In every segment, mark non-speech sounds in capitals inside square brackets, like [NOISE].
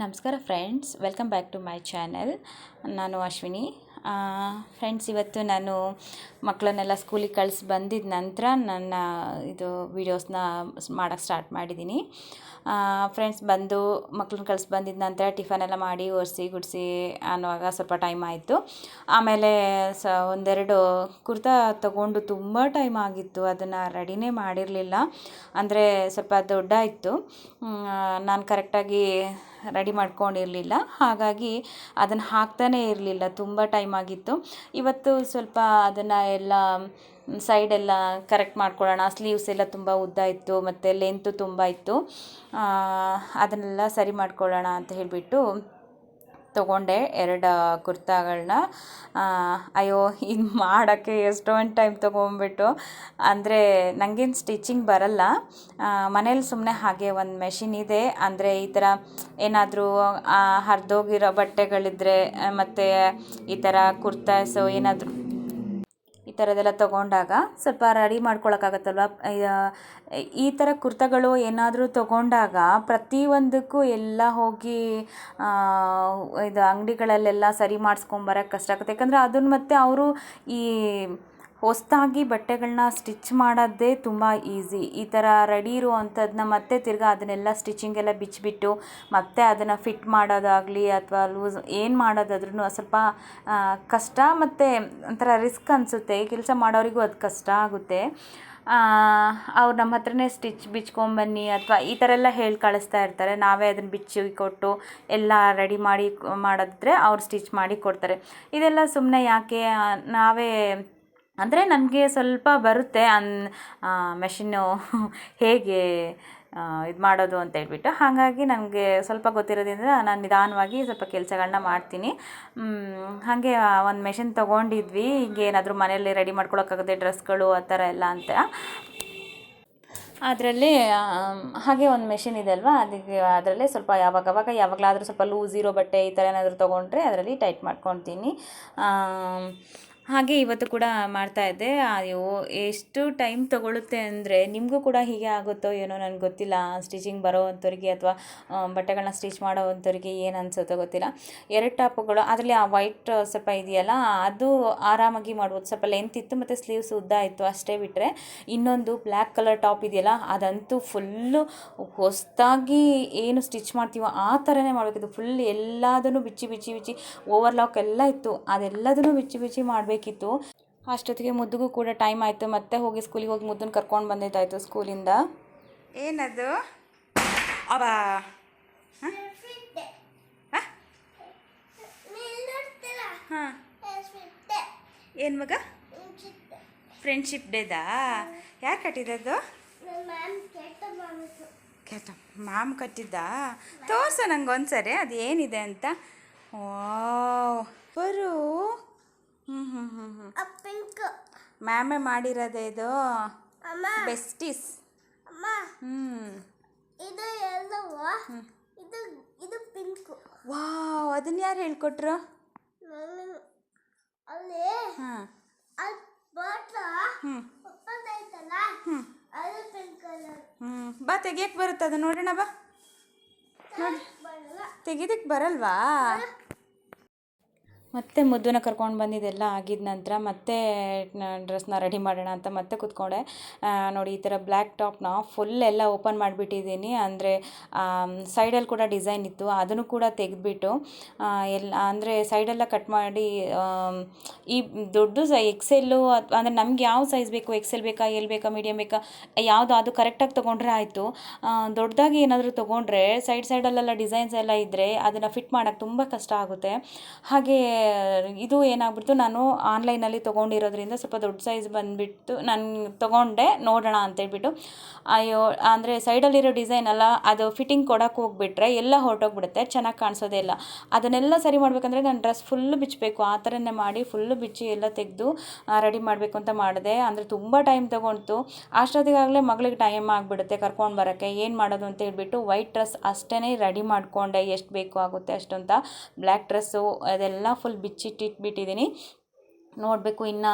ನಮಸ್ಕಾರ friends, welcome back to my channel. ನಾನು Ashwini. Friends, ಇವತ್ತು ನಾನು ಮಕ್ಕಳನ್ನೆಲ್ಲ ಸ್ಕೂಲಿಗೆ ಕಳಿಸಿ ಬಂದಿದ್ದ ನಂತರ ನನ್ನ ಇದು ವೀಡಿಯೋಸ್ನ ಮಾಡೋಕ್ಕೆ ಸ್ಟಾರ್ಟ್ ಮಾಡಿದ್ದೀನಿ. ಫ್ರೆಂಡ್ಸ್, ಬಂದು ಮಕ್ಳನ್ನ ಕಳಿಸಿ ಬಂದಿದ್ದ ನಂತರ ಟಿಫನ್ ಎಲ್ಲ ಮಾಡಿ ಒರೆಸಿ, ಗುಡಿಸಿ ಅನ್ನುವಾಗ ಸ್ವಲ್ಪ ಟೈಮ್ ಆಯಿತು. ಆಮೇಲೆ ಸ, ಒಂದೆರಡು ಕುರ್ತಾ ತಗೊಂಡು ತುಂಬ ಟೈಮ್ ಆಗಿತ್ತು. ಅದನ್ನು ರೆಡಿನೇ ಮಾಡಿರಲಿಲ್ಲ. ಅಂದರೆ ಸ್ವಲ್ಪ ದೊಡ್ಡ ಇತ್ತು ನಾನು ಕರೆಕ್ಟಾಗಿ ರೆಡಿ ಮಾಡ್ಕೊಂಡಿರಲಿಲ್ಲ. ಹಾಗಾಗಿ ಅದನ್ನು ಹಾಕ್ತಾನೇ ಇರಲಿಲ್ಲ. ತುಂಬ ಟೈಮ್ ಆಗಿತ್ತು. ಇವತ್ತು ಸ್ವಲ್ಪ ಅದನ್ನು ಎಲ್ಲ ಸೈಡೆಲ್ಲ ಕರೆಕ್ಟ್ ಮಾಡ್ಕೊಳ್ಳೋಣ. ಸ್ಲೀವ್ಸ್ ಎಲ್ಲ ತುಂಬ ಉದ್ದ ಇತ್ತು. ಮತ್ತು ಲೆಂತು ತುಂಬ ಇತ್ತು. ಅದನ್ನೆಲ್ಲ ಸರಿ ಮಾಡ್ಕೊಳ್ಳೋಣ ಅಂತ ಹೇಳಿಬಿಟ್ಟು ತೊಗೊಂಡೆ ಎರಡು ಕುರ್ತಾಗಳನ್ನ ಅಯ್ಯೋ, ಇದು ಮಾಡೋಕ್ಕೆ ಎಷ್ಟೊಂದು ಟೈಮ್ ತೊಗೊಂಬಿಟ್ಟು. ಅಂದರೆ ನನಗೇನು ಸ್ಟಿಚಿಂಗ್ ಬರಲ್ಲ. ಮನೇಲಿ ಸುಮ್ಮನೆ ಹಾಗೆ ಒಂದು ಮೆಷಿನ್ ಇದೆ. ಅಂದರೆ ಈ ಥರ ಏನಾದರೂ ಹರಿದೋಗಿರೋ ಬಟ್ಟೆಗಳಿದ್ದರೆ ಮತ್ತು ಈ ಥರ ಕುರ್ತಾಸು ಏನಾದರೂ ಈ ಥರದ್ದೆಲ್ಲ ತೊಗೊಂಡಾಗ ಸ್ವಲ್ಪ ರೆಡಿ ಮಾಡ್ಕೊಳಕ್ಕಾಗತ್ತಲ್ವ? ಈ ಥರ ಕುರ್ತಗಳು ಏನಾದರೂ ತೊಗೊಂಡಾಗ ಪ್ರತಿಯೊಂದಕ್ಕೂ ಎಲ್ಲ ಹೋಗಿ ಇದು ಅಂಗಡಿಗಳಲ್ಲೆಲ್ಲ ಸರಿ ಮಾಡಿಸ್ಕೊಂಬರಕ್ಕೆ ಕಷ್ಟ ಆಗುತ್ತೆ. ಯಾಕಂದರೆ ಅದನ್ನು ಮತ್ತೆ ಅವರು ಈ ಹೊಸದಾಗಿ ಬಟ್ಟೆಗಳನ್ನ ಸ್ಟಿಚ್ ಮಾಡೋದೇ ತುಂಬ ಈಸಿ. ಈ ಥರ ರೆಡಿ ಇರುವಂಥದ್ದನ್ನ ಮತ್ತೆ ತಿರ್ಗಿ ಅದನ್ನೆಲ್ಲ ಸ್ಟಿಚಿಂಗೆಲ್ಲ ಬಿಚ್ಚಿಬಿಟ್ಟು, ಮತ್ತೆ ಅದನ್ನು ಫಿಟ್ ಮಾಡೋದಾಗಲಿ ಅಥವಾ ಲೂಸ್ ಏನು ಮಾಡೋದಾದ್ರೂ ಸ್ವಲ್ಪ ಕಷ್ಟ ಮತ್ತು ಒಂಥರ ರಿಸ್ಕ್ ಅನಿಸುತ್ತೆ. ಕೆಲಸ ಮಾಡೋರಿಗೂ ಅದು ಕಷ್ಟ ಆಗುತ್ತೆ. ಅವ್ರು ನಮ್ಮ ಹತ್ರನೇ ಸ್ಟಿಚ್ ಬಿಚ್ಕೊಂಬನ್ನಿ ಅಥವಾ ಈ ಥರ ಎಲ್ಲ ಹೇಳಿ ಕಳಿಸ್ತಾ ಇರ್ತಾರೆ. ನಾವೇ ಅದನ್ನು ಬಿಚ್ಚಿ ಕೊಟ್ಟು ಎಲ್ಲ ರೆಡಿ ಮಾಡಿ ಮಾಡಿದ್ರೆ ಅವ್ರು ಸ್ಟಿಚ್ ಮಾಡಿ ಕೊಡ್ತಾರೆ. ಇದೆಲ್ಲ ಸುಮ್ಮನೆ ಯಾಕೆ ನಾವೇ ಅಂದರೆ ನನಗೆ ಸ್ವಲ್ಪ ಬರುತ್ತೆ ಅನ್ ಮೆಷಿನ್ನು [LAUGHS] ಹೇಗೆ ಇದು ಮಾಡೋದು ಅಂತ ಹೇಳ್ಬಿಟ್ಟು. ಹಾಗಾಗಿ ನನಗೆ ಸ್ವಲ್ಪ ಗೊತ್ತಿರೋದ್ರಿಂದ ನಾನು ನಿಧಾನವಾಗಿ ಸ್ವಲ್ಪ ಕೆಲಸಗಳನ್ನ ಮಾಡ್ತೀನಿ. ಹಾಗೆ ಒಂದು ಮೆಷಿನ್ ತೊಗೊಂಡಿದ್ವಿ. ಹೀಗೆ ಏನಾದರೂ ಮನೆಯಲ್ಲಿ ರೆಡಿ ಮಾಡ್ಕೊಳಕ್ಕಾಗದೆ ಡ್ರೆಸ್ಗಳು ಆ ಥರ ಎಲ್ಲ ಅಂತ. ಅದರಲ್ಲಿ ಹಾಗೆ ಒಂದು ಮೆಷಿನ್ ಇದೆ ಅಲ್ವಾ? ಅದಕ್ಕೆ ಅದರಲ್ಲೇ ಸ್ವಲ್ಪ ಯಾವಾಗವಾಗ, ಯಾವಾಗಲಾದರೂ ಸ್ವಲ್ಪ ಲೂಸ್ ಇರೋ ಬಟ್ಟೆ ಈ ಥರ ಏನಾದರೂ ತೊಗೊಂಡ್ರೆ ಅದರಲ್ಲಿ ಟೈಟ್ ಮಾಡ್ಕೊತೀನಿ ಹಾಗೆ ಇವತ್ತು ಕೂಡ ಮಾಡ್ತಾಯಿದ್ದೆ ಅಯ್ಯೋ, ಎಷ್ಟು ಟೈಮ್ ತೊಗೊಳುತ್ತೆ ಅಂದರೆ ನಿಮಗೂ ಕೂಡ ಹೀಗೆ ಆಗುತ್ತೋ ಏನೋ ನನಗೆ ಗೊತ್ತಿಲ್ಲ. ಸ್ಟಿಚಿಂಗ್ ಬರೋವಂಥವ್ರಿಗೆ ಅಥವಾ ಬಟ್ಟೆಗಳನ್ನ ಸ್ಟಿಚ್ ಮಾಡೋವಂಥವ್ರಿಗೆ ಏನು ಅನಿಸುತ್ತೋ ಗೊತ್ತಿಲ್ಲ. ಎರಡು ಟಾಪ್ಗಳು, ಅದರಲ್ಲಿ ಆ ವೈಟ್ ಸ್ವಲ್ಪ ಇದೆಯಲ್ಲ, ಅದು ಆರಾಮಾಗಿ ಮಾಡ್ಬೋದು. ಸ್ವಲ್ಪ ಲೆಂತ್ ಇತ್ತು ಮತ್ತು ಸ್ಲೀವ್ಸ್ ಉದ್ದ ಇತ್ತು ಅಷ್ಟೇ ಬಿಟ್ಟರೆ ಇನ್ನೊಂದು ಬ್ಲ್ಯಾಕ್ ಕಲರ್ ಟಾಪ್ ಇದೆಯಲ್ಲ, ಅದಂತೂ ಫುಲ್ಲು ಹೊಸದಾಗಿ ಏನು ಸ್ಟಿಚ್ ಮಾಡ್ತೀವೋ ಆ ಥರನೇ ಮಾಡಬೇಕಿತ್ತು ಫುಲ್ ಎಲ್ಲದನ್ನು ಬಿಚ್ಚಿ ಬಿಚ್ಚಿ ಬಿಚ್ಚಿ ಓವರ್ಲಾಕ್ ಎಲ್ಲ ಇತ್ತು. ಅದೆಲ್ಲದನ್ನು ಬಿಚ್ಚಿ ಬಿಚ್ಚಿ ಮಾಡಬೇಕು. ಬೇಕಿತ್ತು ಅಷ್ಟೊತ್ತಿಗೆ ಮುದ್ದುಗೂ ಕೂಡ ಟೈಮ್ ಆಯಿತು. ಮತ್ತೆ ಹೋಗಿ ಸ್ಕೂಲಿಗೆ ಹೋಗಿ ಮುದ್ದನ್ನು ಕರ್ಕೊಂಡು ಬಂದಿದ್ದಾಯಿತು ಸ್ಕೂಲಿಂದ ಏನದು? ಅಬಾ ಹಾಂ? ಏನು ಮಗ? ಫ್ರೆಂಡ್ಶಿಪ್ ಡೇದಾ ಯಾರು ಕಟ್ಟಿದ್ದದು? ಕೆಟ್ಟ ಮ್ಯಾಮ್ ಕಟ್ಟಿದ್ದ? ತೋರ್ಸು ನಂಗೆ ಒಂದ್ಸರಿ. ಅದು ಏನಿದೆ ಅಂತ? ಓ ಬರು. ಹ್ಞೂ ಹ್ಞೂ ಹ್ಞೂ ಹ್ಞೂ ಪಿಂಕ್ ಮ್ಯಾಮೇ ಮಾಡಿರೋದೇ ಇದು? ಅಮ್ಮ. ಬೆಸ್ಟಿಸ್ ಅಮ್ಮ. ಹ್ಞೂ ಇದು ಎಲ್ಲವ? ಇದು ಇದು ಪಿಂಕ್ ವಾವ್ ಅದನ್ನ ಯಾರು ಹೇಳ್ಕೊಟ್ರು? ಅಲ್ಲಿ ಹಾಂ. ಅಲ್ಲಿ ಬಾಟ್ಲ ಹ್ಞೂ ಒಪ್ಪದೈತಲ್ಲ ಅದು ಪಿಂಕ್ ಕಲರ್ ಹ್ಞೂ ಬಾ ತೆಗಿಯಕ್ಕೆ ಬರುತ್ತೆ ಅದು ನೋಡೋಣ ಬಾ. ನೋಡಿ. ಬರಲ್ಲ. ತೆಗಿದಕ್ಕೆ ಬರಲ್ವಾ? ಮತ್ತೆ ಮುದ್ದನ್ನ ಕರ್ಕೊಂಡು ಬಂದಿದ್ದೆಲ್ಲ ಆಗಿದ ನಂತರ ಮತ್ತೆ ಡ್ರೆಸ್ನ ರೆಡಿ ಮಾಡೋಣ ಅಂತ ಮತ್ತೆ ಕೂತ್ಕೊಂಡೆ. ನೋಡಿ ಈ ಥರ ಬ್ಲ್ಯಾಕ್ ಟಾಪ್ನ ಫುಲ್ ಎಲ್ಲ ಓಪನ್ ಮಾಡಿಬಿಟ್ಟಿದ್ದೀನಿ. ಅಂದರೆ ಸೈಡಲ್ಲಿ ಕೂಡ ಡಿಸೈನ್ ಇತ್ತು. ಅದನ್ನು ಕೂಡ ತೆಗೆದ್ಬಿಟ್ಟು ಎಲ್ಲ ಅಂದರೆ ಸೈಡೆಲ್ಲ ಕಟ್ ಮಾಡಿ ಈ ದೊಡ್ಡ ಸೈ ಎಕ್ಸೆಲ್ಲು ಅಥವಾ ಅಂದರೆ ನಮ್ಗೆ ಯಾವ ಸೈಜ್ ಬೇಕು? ಎಕ್ಸೆಲ್ ಬೇಕಾ ಎಲ್ ಬೇಕಾ ಮೀಡಿಯಮ್ ಬೇಕಾ? ಯಾವುದು ಅದು ಕರೆಕ್ಟಾಗಿ ತೊಗೊಂಡ್ರೆ ಆಯಿತು. ದೊಡ್ಡದಾಗಿ ಏನಾದರೂ ತೊಗೊಂಡ್ರೆ ಸೈಡ್ ಸೈಡಲ್ಲೆಲ್ಲ ಡಿಸೈನ್ಸ್ ಎಲ್ಲ ಇದ್ದರೆ ಅದನ್ನು ಫಿಟ್ ಮಾಡೋಕ್ಕೆ ತುಂಬ ಕಷ್ಟ ಆಗುತ್ತೆ. ಹಾಗೆ ಇದು ಏನಾಗ್ಬಿಡ್ತು, ನಾನು ಆನ್ಲೈನಲ್ಲಿ ತೊಗೊಂಡಿರೋದ್ರಿಂದ ಸ್ವಲ್ಪ ದೊಡ್ಡ ಸೈಜ್ ಬಂದುಬಿಟ್ಟು ನಾನು ತೊಗೊಂಡೆ, ನೋಡೋಣ ಅಂತೇಳ್ಬಿಟ್ಟು ಅಯ್ಯೋ, ಅಂದರೆ ಸೈಡಲ್ಲಿರೋ ಡಿಸೈನ್ ಅಲ್ಲ, ಅದು ಫಿಟ್ಟಿಂಗ್ ಕೊಡೋಕೆ ಹೋಗ್ಬಿಟ್ರೆ ಎಲ್ಲ ಹೊರಟೋಗ್ಬಿಡುತ್ತೆ, ಚೆನ್ನಾಗಿ ಕಾಣಿಸೋದೇ ಇಲ್ಲ. ಅದನ್ನೆಲ್ಲ ಸರಿ ಮಾಡಬೇಕಂದ್ರೆ ನಾನು ಡ್ರೆಸ್ ಫುಲ್ಲು ಬಿಚ್ಚಬೇಕು ಆ ಥರನೇ ಮಾಡಿ ಫುಲ್ಲು ಬಿಚ್ಚಿ ಎಲ್ಲ ತೆಗೆದು ರೆಡಿ ಮಾಡಬೇಕು ಅಂತ ಮಾಡಿದೆ. ಅಂದರೆ ತುಂಬ ಟೈಮ್ ತೊಗೊಳ್ತು ಅಷ್ಟೊತ್ತಿಗಾಗಲೇ ಮಗಳಿಗೆ ಟೈಮ್ ಆಗಿಬಿಡುತ್ತೆ ಕರ್ಕೊಂಡು ಬರೋಕ್ಕೆ, ಏನು ಮಾಡೋದು ಅಂತ ಹೇಳ್ಬಿಟ್ಟು ವೈಟ್ ಡ್ರೆಸ್ ಅಷ್ಟೇ ರೆಡಿ ಮಾಡಿಕೊಂಡೆ, ಎಷ್ಟು ಬೇಕು ಆಗುತ್ತೆ ಅಷ್ಟು ಅಂತ ಬ್ಲ್ಯಾಕ್ ಡ್ರೆಸ್ಸು ಅದೆಲ್ಲ ಫುಲ್ ಬಿಚ್ಚಿಟ್ಟಿಟ್ಬಿಟ್ಟಿದ್ದೀನಿ. ನೋಡಬೇಕು ಇನ್ನು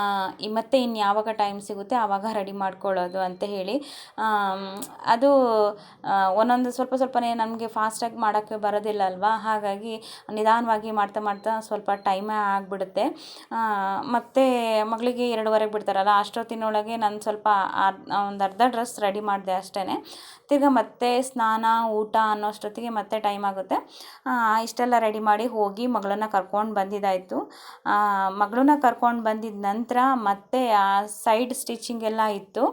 ಮತ್ತೆ ಇನ್ನು ಯಾವಾಗ ಟೈಮ್ ಸಿಗುತ್ತೆ ಆವಾಗ ರೆಡಿ ಮಾಡ್ಕೊಳ್ಳೋದು ಅಂತ ಹೇಳಿ. ಅದು ಒಂದೊಂದು ಸ್ವಲ್ಪ ಸ್ವಲ್ಪನೇ ನಮಗೆ ಫಾಸ್ಟಾಗಿ ಮಾಡೋಕ್ಕೆ ಬರೋದಿಲ್ಲ ಅಲ್ವಾ? ಹಾಗಾಗಿ ನಿಧಾನವಾಗಿ ಮಾಡ್ತಾ ಮಾಡ್ತಾ ಸ್ವಲ್ಪ ಟೈಮೇ ಆಗಿಬಿಡುತ್ತೆ. ಮತ್ತು ಮಗಳಿಗೆ ಎರಡುವರೆಗೆ ಬಿಡ್ತಾರಲ್ಲ, ಅಷ್ಟೊತ್ತಿನೊಳಗೆ ನಾನು ಸ್ವಲ್ಪ ಒಂದು ಅರ್ಧ ಡ್ರೆಸ್ ರೆಡಿ ಮಾಡಿದೆ ಅಷ್ಟೇ ತಿರ್ಗ ಮತ್ತೆ ಸ್ನಾನ, ಊಟ ಅನ್ನೋಷ್ಟೊತ್ತಿಗೆ ಮತ್ತೆ ಟೈಮ್ ಆಗುತ್ತೆ. ಇಷ್ಟೆಲ್ಲ ರೆಡಿ ಮಾಡಿ ಹೋಗಿ ಮಗಳನ್ನ ಕರ್ಕೊಂಡು ಬಂದಿದ್ದಾಯಿತು. ಮಗಳನ್ನ ಕರ್ಕೊಂಡು ಬಂದಿದ್ದ ನಂತರ ಮತ್ತೆ ಆ ಸೈಡ್ ಸ್ಟಿಚಿಂಗ್ ಎಲ್ಲ ಇತ್ತು.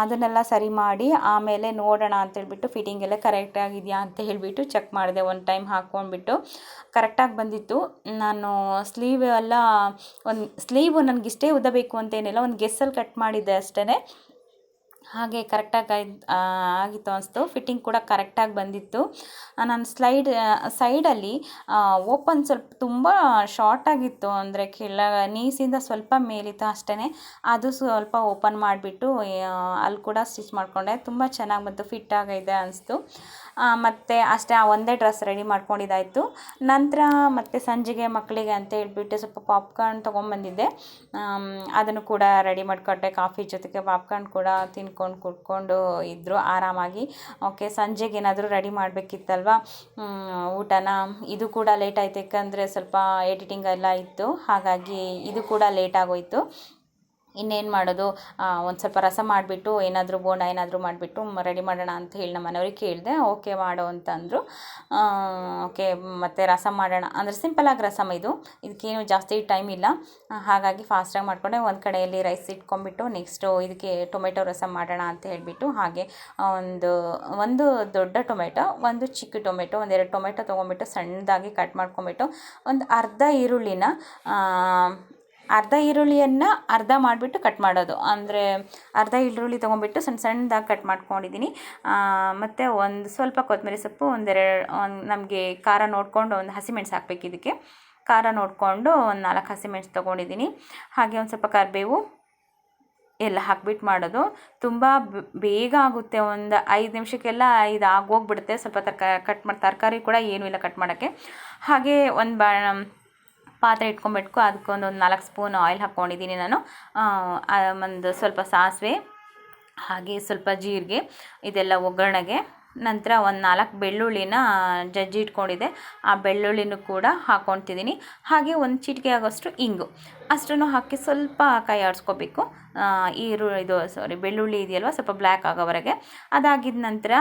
ಅದನ್ನೆಲ್ಲ ಸರಿ ಮಾಡಿ ಆಮೇಲೆ ನೋಡೋಣ ಅಂತೇಳ್ಬಿಟ್ಟು ಫಿಟ್ಟಿಂಗ್ ಎಲ್ಲ ಕರೆಕ್ಟಾಗಿದೆಯಾ ಅಂತ ಹೇಳಿಬಿಟ್ಟು ಚೆಕ್ ಮಾಡಿದೆ. ಒಂದು ಟೈಮ್ ಹಾಕ್ಕೊಂಡ್ಬಿಟ್ಟು ಕರೆಕ್ಟಾಗಿ ಬಂದಿತ್ತು. ನಾನು ಸ್ಲೀವ್ ಎಲ್ಲ ಒಂದು ಸ್ಲೀವ್ ನನಗಿಷ್ಟೇ ಉದ್ದಬೇಕು ಅಂತೇನಿಲ್ಲ ಒಂದು ಗೆಸ್ಸಲ್ಲಿ ಕಟ್ ಮಾಡಿದ್ದೆ ಅಷ್ಟೇ ಹಾಗೆ ಕರೆಕ್ಟಾಗಿ ಆಯ್ತು ಆಗಿತ್ತು ಅನಿಸ್ತು. ಫಿಟ್ಟಿಂಗ್ ಕೂಡ ಕರೆಕ್ಟಾಗಿ ಬಂದಿತ್ತು. ನಾನು ಸ್ಲೈಡ್ ಸೈಡಲ್ಲಿ ಓಪನ್ ಸ್ವಲ್ಪ ತುಂಬ ಶಾರ್ಟ್ ಆಗಿತ್ತು. ಅಂದರೆ ಕೆಳ ನೀಸಿಂದ ಸ್ವಲ್ಪ ಮೇಲಿತ್ತು ಅಷ್ಟೇ ಅದು ಸ್ವಲ್ಪ ಓಪನ್ ಮಾಡಿಬಿಟ್ಟು ಅಲ್ಲಿ ಕೂಡ ಸ್ಟಿಚ್ ಮಾಡಿಕೊಂಡೆ. ತುಂಬ ಚೆನ್ನಾಗಿ ಬಂತು. ಫಿಟ್ ಅನಿಸ್ತು. ಮತ್ತು ಅಷ್ಟೇ ಆ ಒಂದೇ ಡ್ರೆಸ್ ರೆಡಿ ಮಾಡ್ಕೊಂಡಿದ್ದಾಯಿತು. ನಂತರ ಮತ್ತು ಸಂಜೆಗೆ ಮಕ್ಕಳಿಗೆ ಅಂತ ಹೇಳಿಬಿಟ್ಟು ಸ್ವಲ್ಪ ಪಾಪ್ಕಾರ್ನ್ ತೊಗೊಂಬಂದಿದ್ದೆ. ಅದನ್ನು ಕೂಡ ರೆಡಿ ಮಾಡಿಕೊಟ್ಟೆ ಕಾಫಿ ಜೊತೆಗೆ ಪಾಪ್ಕಾರ್ನ್ ಕೂಡ ತಿನ್ಕೊಂಡು ಕುಡ್ಕೊಂಡು ಇದ್ದರು ಆರಾಮಾಗಿ. ಓಕೆ ಸಂಜೆಗೆ ಏನಾದರೂ ರೆಡಿ ಮಾಡಬೇಕಿತ್ತಲ್ವ? ಊಟನ? ಇದು ಕೂಡ ಲೇಟ್ ಆಯ್ತು ಯಾಕಂದರೆ ಸ್ವಲ್ಪ ಎಡಿಟಿಂಗ್ ಎಲ್ಲ ಇತ್ತು. ಹಾಗಾಗಿ ಇದು ಕೂಡ ಲೇಟ್ ಆಗೋಯಿತು. ಇನ್ನೇನು ಮಾಡೋದು? ಒಂದು ಸ್ವಲ್ಪ ರಸ ಮಾಡಿಬಿಟ್ಟು ಏನಾದರೂ ಬೋಂಡ ಏನಾದರೂ ಮಾಡಿಬಿಟ್ಟು ರೆಡಿ ಮಾಡೋಣ ಅಂತ ಹೇಳಿ ನಮ್ಮ ಮನೆಯವ್ರಿಗೆ ಕೇಳಿದೆ, ಓಕೆ ಮಾಡು ಅಂತಂದರು. ಓಕೆ, ಮತ್ತು ರಸ ಮಾಡೋಣ. ಅಂದರೆ ಸಿಂಪಲಾಗಿ ರಸಮ್ ಇದು. ಇದಕ್ಕೇನು ಜಾಸ್ತಿ ಟೈಮ್ ಇಲ್ಲ. ಹಾಗಾಗಿ ಫಾಸ್ಟಾಗಿ ಮಾಡಿಕೊಂಡೆ. ಒಂದು ಕಡೆಯಲ್ಲಿ ರೈಸ್ ಇಟ್ಕೊಂಡ್ಬಿಟ್ಟು ನೆಕ್ಸ್ಟು ಇದಕ್ಕೆ ಟೊಮೆಟೊ ರಸಮ್ ಮಾಡೋಣ ಅಂತ ಹೇಳಿಬಿಟ್ಟು ಹಾಗೆ ಒಂದು ಒಂದು ದೊಡ್ಡ ಟೊಮೆಟೊ, ಒಂದು ಚಿಕ್ಕ ಟೊಮೆಟೊ ಒಂದೆರಡು ಟೊಮೆಟೊ ತೊಗೊಂಬಿಟ್ಟು ಸಣ್ಣದಾಗಿ ಕಟ್ ಮಾಡ್ಕೊಂಬಿಟ್ಟು ಒಂದು ಅರ್ಧ ಈರುಳ್ಳಿನ ಅರ್ಧ ಈರುಳ್ಳಿಯನ್ನು ಅರ್ಧ ಮಾಡಿಬಿಟ್ಟು ಕಟ್ ಮಾಡೋದು. ಅಂದರೆ ಅರ್ಧ ಈರುಳ್ಳಿ ತೊಗೊಂಬಿಟ್ಟು ಸಣ್ಣ ಸಣ್ಣದಾಗಿ ಕಟ್ ಮಾಡ್ಕೊಂಡಿದ್ದೀನಿ ಮತ್ತು ಒಂದು ಸ್ವಲ್ಪ ಕೊತ್ತಂಬರಿ ಸೊಪ್ಪು, ಒಂದೆರಡು, ಒಂದು ನಮಗೆ ಖಾರ ನೋಡಿಕೊಂಡು ಒಂದು ಹಸಿಮೆಣ್ಸು ಹಾಕ್ಬೇಕು ಇದಕ್ಕೆ ಖಾರ ನೋಡಿಕೊಂಡು ಒಂದು ನಾಲ್ಕು ಹಸಿಮೆಣ್ಸು ತೊಗೊಂಡಿದ್ದೀನಿ ಹಾಗೆ ಒಂದು ಸ್ವಲ್ಪ ಕರಿಬೇವು ಎಲ್ಲ ಹಾಕ್ಬಿಟ್ಟು ಮಾಡೋದು. ತುಂಬ ಬೇಗ ಆಗುತ್ತೆ. ಒಂದು ಐದು ನಿಮಿಷಕ್ಕೆಲ್ಲ ಇದು ಆಗೋಗ್ಬಿಡುತ್ತೆ. ಸ್ವಲ್ಪ ತರಕಾರಿ ಕಟ್ ಮಾಡಿ ತರಕಾರಿ ಕೂಡ ಏನೂ ಇಲ್ಲ ಕಟ್ ಮಾಡೋಕ್ಕೆ. ಹಾಗೆ ಒಂದು ಬಾ ಪಾತ್ರೆ ಇಟ್ಕೊಂಬಿಟ್ಕೊ ಅದಕ್ಕೊಂದು ಒಂದು ನಾಲ್ಕು ಸ್ಪೂನ್ ಆಯಿಲ್ ಹಾಕ್ಕೊಂಡಿದ್ದೀನಿ ನಾನು. ಒಂದು ಸ್ವಲ್ಪ ಸಾಸಿವೆ, ಹಾಗೆ ಸ್ವಲ್ಪ ಜೀರಿಗೆ, ಇದೆಲ್ಲ ಒಗ್ಗರಣೆಗೆ. ನಂತರ ಒಂದು ನಾಲ್ಕು ಬೆಳ್ಳುಳ್ಳಿನ ಜಜ್ಜಿ ಇಟ್ಕೊಂಡಿದ್ದೆ. ಆ ಬೆಳ್ಳುಳ್ಳಿನೂ ಕೂಡ ಹಾಕ್ಕೊತಿದ್ದೀನಿ ಹಾಗೆ ಒಂದು ಚಿಟಿಕೆ ಆಗೋಷ್ಟು ಇಂಗು. ಅಷ್ಟನ್ನು ಹಾಕಿ ಸ್ವಲ್ಪ ಕೈ ಆಡಿಸ್ಕೋಬೇಕು. ಈರು ಇದು ಸಾರಿ ಬೆಳ್ಳುಳ್ಳಿ ಇದೆಯಲ್ವ? ಸ್ವಲ್ಪ ಬ್ಲ್ಯಾಕ್ ಆಗೋವರೆಗೆ. ಅದಾಗಿದ ನಂತರ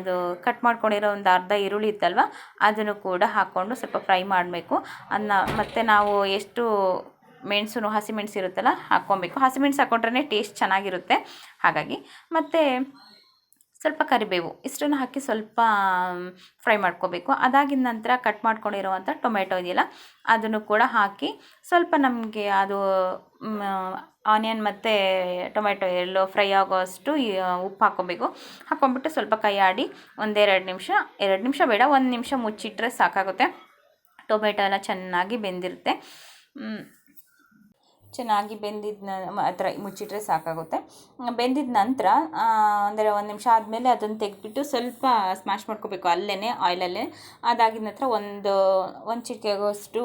ಇದು ಕಟ್ ಮಾಡ್ಕೊಂಡಿರೋ ಒಂದು ಅರ್ಧ ಈರುಳ್ಳಿ ಇತ್ತಲ್ವ? ಅದನ್ನು ಕೂಡ ಹಾಕ್ಕೊಂಡು ಸ್ವಲ್ಪ ಫ್ರೈ ಮಾಡಬೇಕು. ಅನ್ನ ಮತ್ತು ನಾವು ಎಷ್ಟು ಮೆಣಸು ಹಸಿಮೆಣಸು ಇರುತ್ತಲ್ಲ, ಹಾಕ್ಕೊಬೇಕು. ಹಸಿಮೆಣಸು ಹಾಕ್ಕೊಂಡ್ರೆ ಟೇಸ್ಟ್ ಚೆನ್ನಾಗಿರುತ್ತೆ. ಹಾಗಾಗಿ, ಮತ್ತು ಸ್ವಲ್ಪ ಕರಿಬೇವು, ಇಷ್ಟನ್ನು ಹಾಕಿ ಸ್ವಲ್ಪ ಫ್ರೈ ಮಾಡ್ಕೋಬೇಕು. ಅದಾಗಿದ ನಂತರ ಕಟ್ ಮಾಡ್ಕೊಂಡಿರುವಂಥ ಟೊಮೆಟೊ ಇದೆಯಲ್ಲ, ಅದನ್ನು ಕೂಡ ಹಾಕಿ ಸ್ವಲ್ಪ ನಮಗೆ ಅದು ಆನಿಯನ್ ಮತ್ತು ಟೊಮೆಟೊ ಎಲ್ಲೋ ಫ್ರೈ ಆಗೋಷ್ಟು ಉಪ್ಪು ಹಾಕ್ಕೋಬೇಕು ಹಾಕ್ಕೊಂಬಿಟ್ಟು ಸ್ವಲ್ಪ ಕೈ ಆಡಿ ಒಂದೆರಡು ನಿಮಿಷ, ಎರಡು ನಿಮಿಷ ಬೇಡ, ಒಂದು ನಿಮಿಷ ಮುಚ್ಚಿಟ್ರೆ ಸಾಕಾಗುತ್ತೆ. ಟೊಮೆಟೊ ಎಲ್ಲ ಚೆನ್ನಾಗಿ ಬೆಂದಿರುತ್ತೆ. ಚೆನ್ನಾಗಿ ಬೆಂದಿದ್ದ ಆ ಥರ ಮುಚ್ಚಿಟ್ರೆ ಸಾಕಾಗುತ್ತೆ. ಬೆಂದಿದ ನಂತರ ಅಂದರೆ ಒಂದು ನಿಮಿಷ ಆದಮೇಲೆ ಅದನ್ನು ತೆಗೆದ್ಬಿಟ್ಟು ಸ್ವಲ್ಪ ಸ್ಮ್ಯಾಶ್ ಮಾಡ್ಕೋಬೇಕು ಅಲ್ಲೇ. ಆಯಿಲಲ್ಲೇ ಅದಾಗಿದ ನಂತರ ಒಂದು ಒಂದು ಚಿಟಿಕೆಗೋಷ್ಟು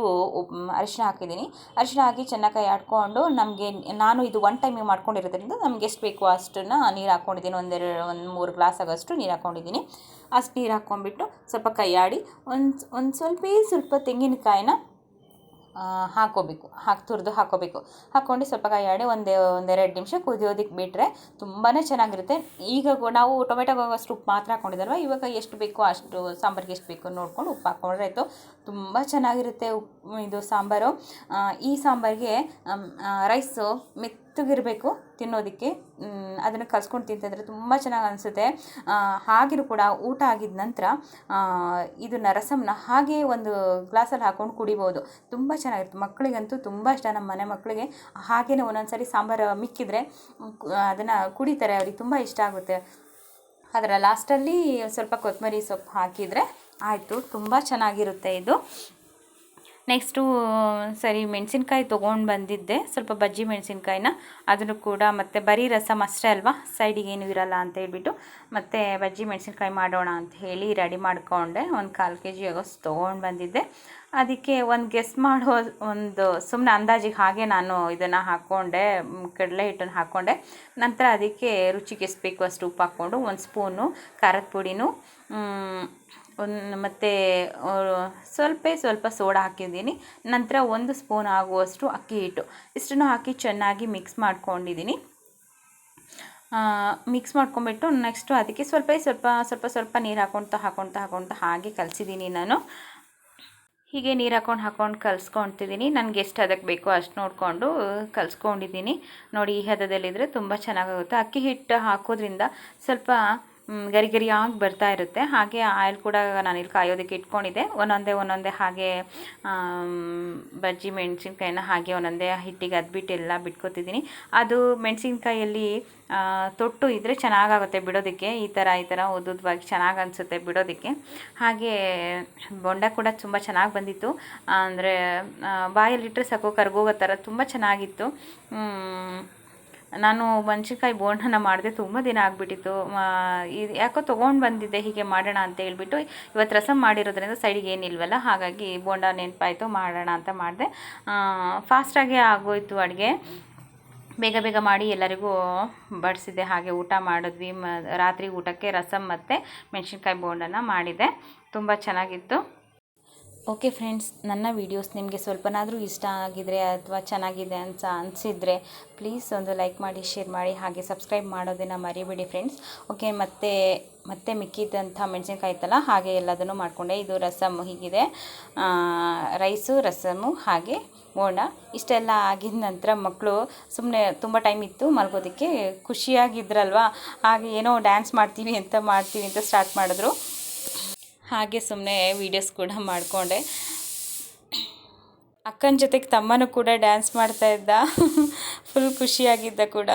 ಅರಿಶಿನ ಹಾಕಿದ್ದೀನಿ. ಅರಿಶಿನ ಹಾಕಿ ಚೆನ್ನಾಗಿ ಕೈ ಆಡ್ಕೊಂಡು ನಮಗೆ, ನಾನು ಇದು ಒನ್ ಟೈಮಿಗೆ ಮಾಡ್ಕೊಂಡಿರೋದ್ರಿಂದ ನಮ್ಗೆ ಎಷ್ಟು ಬೇಕು ಅಷ್ಟನ್ನು ನೀರು ಹಾಕ್ಕೊಂಡಿದ್ದೀನಿ ಒಂದೆರಡು ಒಂದು ಮೂರು ಗ್ಲಾಸ್ ಆಗೋಷ್ಟು ನೀರು ಹಾಕ್ಕೊಂಡಿದ್ದೀನಿ ಅಷ್ಟು ನೀರು ಹಾಕ್ಕೊಂಡ್ಬಿಟ್ಟು ಸ್ವಲ್ಪ ಕೈಯಾಡಿ ಒಂದು ಒಂದು ಸ್ವಲ್ಪ ಸ್ವಲ್ಪ ತೆಂಗಿನಕಾಯಿನ ಹಾಕ್ಕೋಬೇಕು ಹಾಕಿ, ತುರಿದು ಹಾಕ್ಕೋಬೇಕು ಹಾಕ್ಕೊಂಡು ಸ್ವಲ್ಪ ಕೈ ಆಡಿ ಒಂದೇ, ಒಂದೆರಡು ನಿಮಿಷ ಕುದಿಯೋದಕ್ಕೆ ಬಿಟ್ಟರೆ ತುಂಬಾ ಚೆನ್ನಾಗಿರುತ್ತೆ. ಈಗ ನಾವು ಟೊಮೆಟೊಗೆ ಅಷ್ಟು ಉಪ್ಪು ಮಾತ್ರ ಹಾಕ್ಕೊಂಡಿದ್ದಲ್ವ ಇವಾಗ ಎಷ್ಟು ಬೇಕು ಅಷ್ಟು ಸಾಂಬಾರಿಗೆ ಎಷ್ಟು ಬೇಕು ನೋಡ್ಕೊಂಡು ಉಪ್ಪು ಹಾಕ್ಕೊಂಡ್ರೆ ಆಯಿತು. ತುಂಬ ಚೆನ್ನಾಗಿರುತ್ತೆ ಉಪ್ಪು ಇದು ಸಾಂಬಾರು. ಈ ಸಾಂಬಾರಿಗೆ ರೈಸು ಮೆತ್ತಗಿರಬೇಕು ತಿನ್ನೋದಕ್ಕೆ. ಅದನ್ನು ಕಲ್ಸ್ಕೊಂಡು ತಿಂತಿದ್ರೆ ತುಂಬ ಚೆನ್ನಾಗಿ ಅನಿಸುತ್ತೆ. ಹಾಗಿರೂ ಕೂಡ ಊಟ ಆಗಿದ ನಂತರ ಇದನ್ನು ರಸಮ್ನ ಹಾಗೆ ಒಂದು ಗ್ಲಾಸಲ್ಲಿ ಹಾಕ್ಕೊಂಡು ಕುಡಿಬೋದು. ತುಂಬ ಚೆನ್ನಾಗಿರುತ್ತೆ. ಮಕ್ಕಳಿಗಂತೂ ತುಂಬ ಇಷ್ಟ. ನಮ್ಮ ಮನೆ ಮಕ್ಕಳಿಗೆ ಹಾಗೆಯೇ ಒಂದೊಂದು ಸರಿ ಸಾಂಬಾರು ಮಿಕ್ಕಿದ್ರೆ ಅದನ್ನು ಕುಡಿತಾರೆ. ಅವ್ರಿಗೆ ತುಂಬ ಇಷ್ಟ ಆಗುತ್ತೆ. ಅದರ ಲಾಸ್ಟಲ್ಲಿ ಸ್ವಲ್ಪ ಕೊತ್ತಂಬರಿ ಸೊಪ್ಪು ಹಾಕಿದರೆ ಆಯಿತು. ತುಂಬ ಚೆನ್ನಾಗಿರುತ್ತೆ ಇದು. ನೆಕ್ಸ್ಟು, ಸರಿ, ಮೆಣಸಿನ್ಕಾಯಿ ತೊಗೊಂಡು ಬಂದಿದ್ದೆ. ಸ್ವಲ್ಪ ಬಜ್ಜಿ ಮೆಣಸಿನ್ಕಾಯಿನ. ಅದನ್ನು ಕೂಡ ಮತ್ತು ಬರೀ ರಸಮ್ ಅಷ್ಟೇ ಅಲ್ವಾ? ಸೈಡಿಗೆ ಏನೂ ಇರಲ್ಲ ಅಂತ ಹೇಳ್ಬಿಟ್ಟು ಮತ್ತು ಬಜ್ಜಿ ಮೆಣಸಿನ್ಕಾಯಿ ಮಾಡೋಣ ಅಂತ ಹೇಳಿ ರೆಡಿ ಮಾಡಿಕೊಂಡೆ. ಒಂದು ಕಾಲು ಕೆ ಜಿ ಆಗೋಷ್ಟು ತೊಗೊಂಡು ಬಂದಿದ್ದೆ. ಅದಕ್ಕೆ ಒಂದು ಗೆಸ್ ಮಾಡೋ ಒಂದು ಸುಮ್ಮನೆ ಅಂದಾಜಿಗೆ ಹಾಗೆ ನಾನು ಇದನ್ನು ಹಾಕ್ಕೊಂಡೆ ಕಡಲೆ ಹಿಟ್ಟನ್ನು ಹಾಕ್ಕೊಂಡೆ ನಂತರ ಅದಕ್ಕೆ ರುಚಿಗೆ ಎಷ್ಟು ಅಷ್ಟು ಉಪ್ಪು ಹಾಕ್ಕೊಂಡು ಒಂದು ಸ್ಪೂನು ಖಾರದ ಪುಡಿನೂ ಒಂದು ಮತ್ತು ಸ್ವಲ್ಪ ಸ್ವಲ್ಪ ಸೋಡಾ ಹಾಕಿದ್ದೀನಿ. ನಂತರ ಒಂದು ಸ್ಪೂನ್ ಆಗುವಷ್ಟು ಅಕ್ಕಿ ಹಿಟ್ಟು. ಇಷ್ಟನ್ನು ಹಾಕಿ ಚೆನ್ನಾಗಿ ಮಿಕ್ಸ್ ಮಾಡ್ಕೊಂಡಿದ್ದೀನಿ. ಮಿಕ್ಸ್ ಮಾಡ್ಕೊಂಬಿಟ್ಟು ನೆಕ್ಸ್ಟು ಅದಕ್ಕೆ ಸ್ವಲ್ಪ ಸ್ವಲ್ಪ ಸ್ವಲ್ಪ ಸ್ವಲ್ಪ ನೀರು ಹಾಕೊಳ್ತಾ ಹಾಕೊಳ್ತಾ ಹಾಕೊಳ್ತಾ ಹಾಗೆ ಕಲಸಿದ್ದೀನಿ ನಾನು. ಹೀಗೆ ನೀರು ಹಾಕೊಂಡು ಹಾಕೊಂಡು ಕಲಿಸ್ಕೊಳ್ತಿದ್ದೀನಿ ನನಗೆ ಎಷ್ಟು ಅದಕ್ಕೆ ಬೇಕೋ ಅಷ್ಟು ನೋಡಿಕೊಂಡು ಕಲಿಸ್ಕೊಂಡಿದ್ದೀನಿ. ನೋಡಿ, ಈ ಹದದಲ್ಲಿದ್ದರೆ ತುಂಬ ಚೆನ್ನಾಗಾಗುತ್ತೆ ಅಕ್ಕಿ ಹಿಟ್ಟು ಹಾಕೋದ್ರಿಂದ ಸ್ವಲ್ಪ ಗರಿ ಗರಿಯಾಗಿ ಬರ್ತಾ ಇರುತ್ತೆ. ಹಾಗೆ ಆಯಿಲ್ ಕೂಡ ನಾನು ಇಲ್ಲಿ ಕಾಯೋದಕ್ಕೆ ಇಟ್ಕೊಂಡಿದ್ದೆ. ಒಂದೊಂದೇ ಒಂದೊಂದೇ ಹಾಗೆ ಬಜ್ಜಿ ಮೆಣಸಿನ್ಕಾಯಿನ ಹಾಗೆ ಒಂದೊಂದೇ ಹಿಟ್ಟಿಗೆ ಅದ್ಬಿಟ್ಟು ಎಲ್ಲ ಬಿಟ್ಕೊತಿದ್ದೀನಿ. ಅದು ಮೆಣಸಿನ್ಕಾಯಲ್ಲಿ ತೊಟ್ಟು ಇದ್ದರೆ ಚೆನ್ನಾಗಾಗುತ್ತೆ ಬಿಡೋದಕ್ಕೆ. ಈ ಥರ ಈ ಥರ ಉದ್ದುದ್ವಾಗಿ ಚೆನ್ನಾಗಿ ಅನಿಸುತ್ತೆ ಬಿಡೋದಕ್ಕೆ. ಹಾಗೆ ಬೊಂಡ ಕೂಡ ತುಂಬ ಚೆನ್ನಾಗಿ ಬಂದಿತ್ತು. ಅಂದರೆ ಬಾಯಲ್ಲಿಟ್ಟರೆ ಸಾಕು, ಕರ್ಗೋಗೋ ಥರ ತುಂಬ ಚೆನ್ನಾಗಿತ್ತು. ನಾನು ಮೆಣಸಿನ್ಕಾಯಿ ಬೋಂಡನ ಮಾಡಿದೆ ತುಂಬ ದಿನ ಆಗಿಬಿಟ್ಟಿತ್ತು. ಇದು ಯಾಕೋ ತೊಗೊಂಡು ಬಂದಿದ್ದೆ, ಹೀಗೆ ಮಾಡೋಣ ಅಂತ ಹೇಳ್ಬಿಟ್ಟು ಇವತ್ತು ರಸಮ್ ಮಾಡಿರೋದ್ರಿಂದ ಸೈಡಿಗೆ ಏನಿಲ್ವಲ್ಲ, ಹಾಗಾಗಿ ಬೋಂಡ ನೆನಪಾಯಿತು, ಮಾಡೋಣ ಅಂತ ಮಾಡಿದೆ. ಫಾಸ್ಟಾಗೇ ಆಗೋಯ್ತು ಅಡುಗೆ. ಬೇಗ ಬೇಗ ಮಾಡಿ ಎಲ್ಲರಿಗೂ ಬಡಿಸಿದೆ ಹಾಗೆ ಊಟ ಮಾಡಿದ್ವಿ. ರಾತ್ರಿ ಊಟಕ್ಕೆ ರಸಮ್ ಮತ್ತು ಮೆಣಸಿನ್ಕಾಯಿ ಬೋಂಡನ ಮಾಡಿದೆ ತುಂಬ ಚೆನ್ನಾಗಿತ್ತು. ಓಕೆ ಫ್ರೆಂಡ್ಸ್, ನನ್ನ ವೀಡಿಯೋಸ್ ನಿಮಗೆ ಸ್ವಲ್ಪನಾದರೂ ಇಷ್ಟ ಆಗಿದ್ರೆ ಅಥವಾ ಚೆನ್ನಾಗಿದೆ ಅಂತ ಅನಿಸಿದರೆ ಪ್ಲೀಸ್ ಒಂದು ಲೈಕ್ ಮಾಡಿ ಶೇರ್ ಮಾಡಿ, ಹಾಗೆ ಸಬ್ಸ್ಕ್ರೈಬ್ ಮಾಡೋದನ್ನು ಮರಿಬೇಡಿ ಫ್ರೆಂಡ್ಸ್ ಓಕೆ ಮತ್ತೆ ಮತ್ತೆ ಮಿಕ್ಕಿದ್ದಂಥ ಮೆಣಸಿನ್ಕಾಯಿ ಇತ್ತಲ್ಲ ಹಾಗೆ ಎಲ್ಲದನ್ನು ಮಾಡಿಕೊಂಡೆ. ಇದು ರಸಮ್ ಹೀಗಿದೆ. ರೈಸು ರಸಮು ಹಾಗೆ ಓಣ ಇಷ್ಟೆಲ್ಲ ಆಗಿದ ನಂತರ ಮಕ್ಕಳು ಸುಮ್ಮನೆ ತುಂಬ ಟೈಮ್ ಇತ್ತು, ಮಲ್ಗೋದಕ್ಕೆ ಖುಷಿಯಾಗಿದ್ರಲ್ವ? ಹಾಗೆ ಏನೋ ಡ್ಯಾನ್ಸ್ ಮಾಡ್ತೀವಿ ಅಂತ ಮಾಡ್ತೀವಿ ಅಂತ ಸ್ಟಾರ್ಟ್ ಮಾಡಿದ್ರು. ಹಾಗೆ ಸುಮ್ಮನೆ ವೀಡಿಯೋಸ್ ಕೂಡ ಮಾಡಿಕೊಂಡೆ. ಅಕ್ಕನ ಜೊತೆಗೆ ತಮ್ಮನೂ ಕೂಡ ಡ್ಯಾನ್ಸ್ ಮಾಡ್ತಾ ಇದ್ದ. [LAUGHS] ಫುಲ್ ಖುಷಿಯಾಗಿದ್ದ ಕೂಡ.